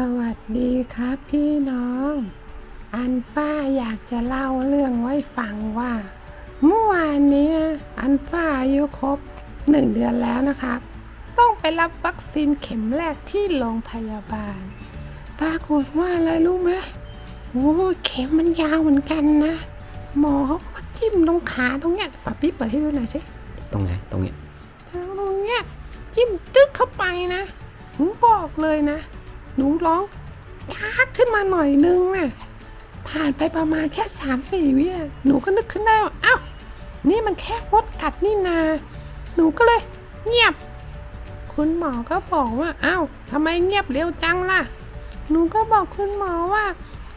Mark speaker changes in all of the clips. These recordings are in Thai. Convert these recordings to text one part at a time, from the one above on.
Speaker 1: สวัสดีครับพี่น้อง อันป้าอยากจะเล่าเรื่องไว้ฟังว่า เมื่อวานเนี้ยอันป้าอายุครบหนึ่งเดือนแล้วนะครับ ต้องไปรับวัคซีนเข็มแรกที่โรงพยาบาล ปรากฏว่าอะไรรู้ไหมโอ้เข็มมันยาวเหมือนกันนะ หมอเขาก็มาจิ้มตรงขาตรงเนี้ยป้าปิ๊บเปิดให้ดูหน่อยสิ
Speaker 2: ตรงไหนตรงเนี้ย
Speaker 1: แล้วตรงเนี้ยจิ้มจึ๊กเข้าไปนะหนูบอกเลยนะ หนูร้องจากขึ้นมาหน่อยนึงนะ่ะ ผ่านไปประมาณแค่สามสี่วิหนูก็นึกขึ้นได้ว่าอ้าวนี่มันแค่มดกัดนี่นา หนูก็เลย เงียบ คุณหมอก็บอกว่าอ้าวทำไมเงียบเร็วจังล่ะ หนูก็บอกคุณหมอว่า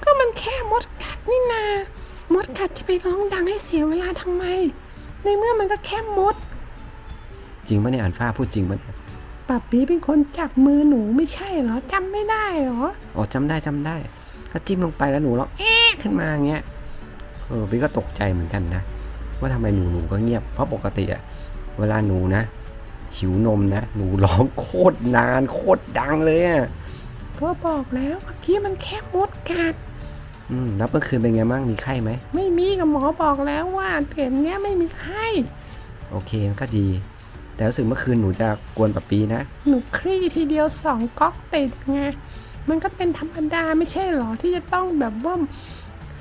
Speaker 1: ก็มันแค่มดกัดนี่นา มดกัดจะไปร้องดังให้เสียเวลาทำไม ในเมื่อมันก็แค่มด
Speaker 2: จริงปะเนี่ยอันฟ้าพูดจริงปะเนี่ย
Speaker 1: ป้าปีเป็นคนจับมือหนูไม่ใช่เหรอจำไม่ได้เหรอ
Speaker 2: อ๋อจำได้จำได้ก็จิ้มลงไปแล้วหนูร้องแอ๊ะขึ้นมาอย่างเงี้ยเออพี่ก็ตกใจเหมือนกันนะ ว่าทำไมหนูหนูก็เงียบเพราะปกติอะเวลาหนูนะ หิวนมนะ หนูร้องโคตรนานโคตรดังเลยอะ
Speaker 1: ก็บอกแล้วเมื่อกี้มันแค่มดกัด
Speaker 2: อืมแล้วเมื่อคืนเป็นไงบ้างมีไข้ไหม
Speaker 1: ไม่มีกับหมอบอกแล้วว่าเข็มเนี้ยไม่มีไข้
Speaker 2: โอเคมันก็ดี แต่รู้สึกเมื่อคืนหนูจะกวนปะปีนะ
Speaker 1: หนูคลี่ทีเดียวสองก๊อกติดไง มันก็เป็นธรรมดาไม่ใช่เหรอที่จะต้องแบบว่า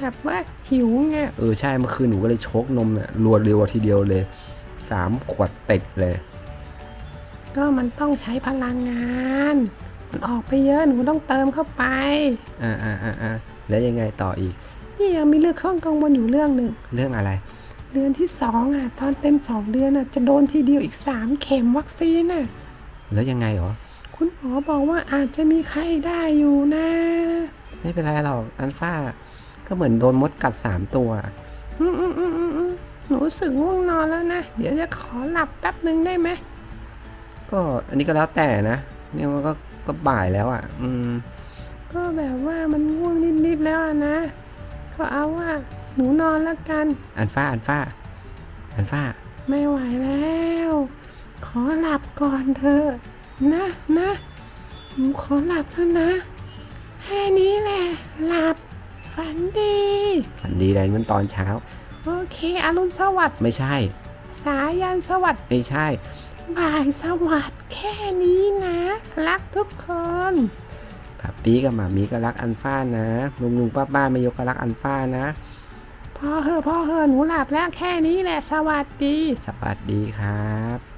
Speaker 1: แบบว่าหิวไง
Speaker 2: เออใช่เมื่อคืนหนูก็เลยชกนมเนี่ยรวดเร็วทีเดียวเลยสามขวดติดเลย
Speaker 1: ก็มันต้องใช้พลังงาน มันออกไปเยอะหนูต้องเติมเข้าไป
Speaker 2: อ่าอ่าอ่าอ่าแล้วยังไงต่ออีก
Speaker 1: นี่ยังมีเรื่องข้องกังวลอยู่เรื่องหนึ่ง
Speaker 2: เรื่องอะไร
Speaker 1: เดือนที่สองอะ ตอนเต็มสองเดือนอะ จะโดนทีเดียวอีกสามเข็มวัคซีนอะ
Speaker 2: แล้วยังไงเหรอ
Speaker 1: คุณหมอบอกว่าอาจจะมีไข้ได้อยู่นะ
Speaker 2: ไม่เป็นไรหรอกอันฟ้าก็เหมือนโดนมดกัดสามตัว
Speaker 1: อืมอืมอืมอืมอืมหนูรู้สึกง่วงนอนแล้วนะ เดี๋ยวจะขอหลับแป๊บหนึ่งได้ไหม
Speaker 2: ก็อันนี้ก็แล้วแต่นะเนี่ยมันก็ก็บ่ายแล้วอะ อืม
Speaker 1: ก็แบบว่ามันง่วงนิดๆแล้วอะนะ ก็เอาว่า หนูนอนแล้วกัน
Speaker 2: อันฟ้าอันฟ้า อันฟ้า
Speaker 1: ไม่ไหวแล้ว ขอหลับก่อนเถอะนะนะหนูขอหลับแล้วนะแค่นี้แหละ หลับ ฝันดี
Speaker 2: ฝันดีอะไรมันตอนเช้า
Speaker 1: โอเคอรุณสวัสดิ์
Speaker 2: ไม่ใช่
Speaker 1: สายันสวัสดิ์
Speaker 2: ไม่ใช่
Speaker 1: บ่ายสวัสดิ์แค่นี้นะ รักทุกคน
Speaker 2: ปับปี้กับหมามีก็รักอันฟ้านะลุงลุงป้าป้าไม่ยกก็รักอันฟ้านะ
Speaker 1: พ่อเหอะพ่อเหอะหนูหลับแล้วแค่นี้แหละ สวัสดี
Speaker 2: สวัสดีครับ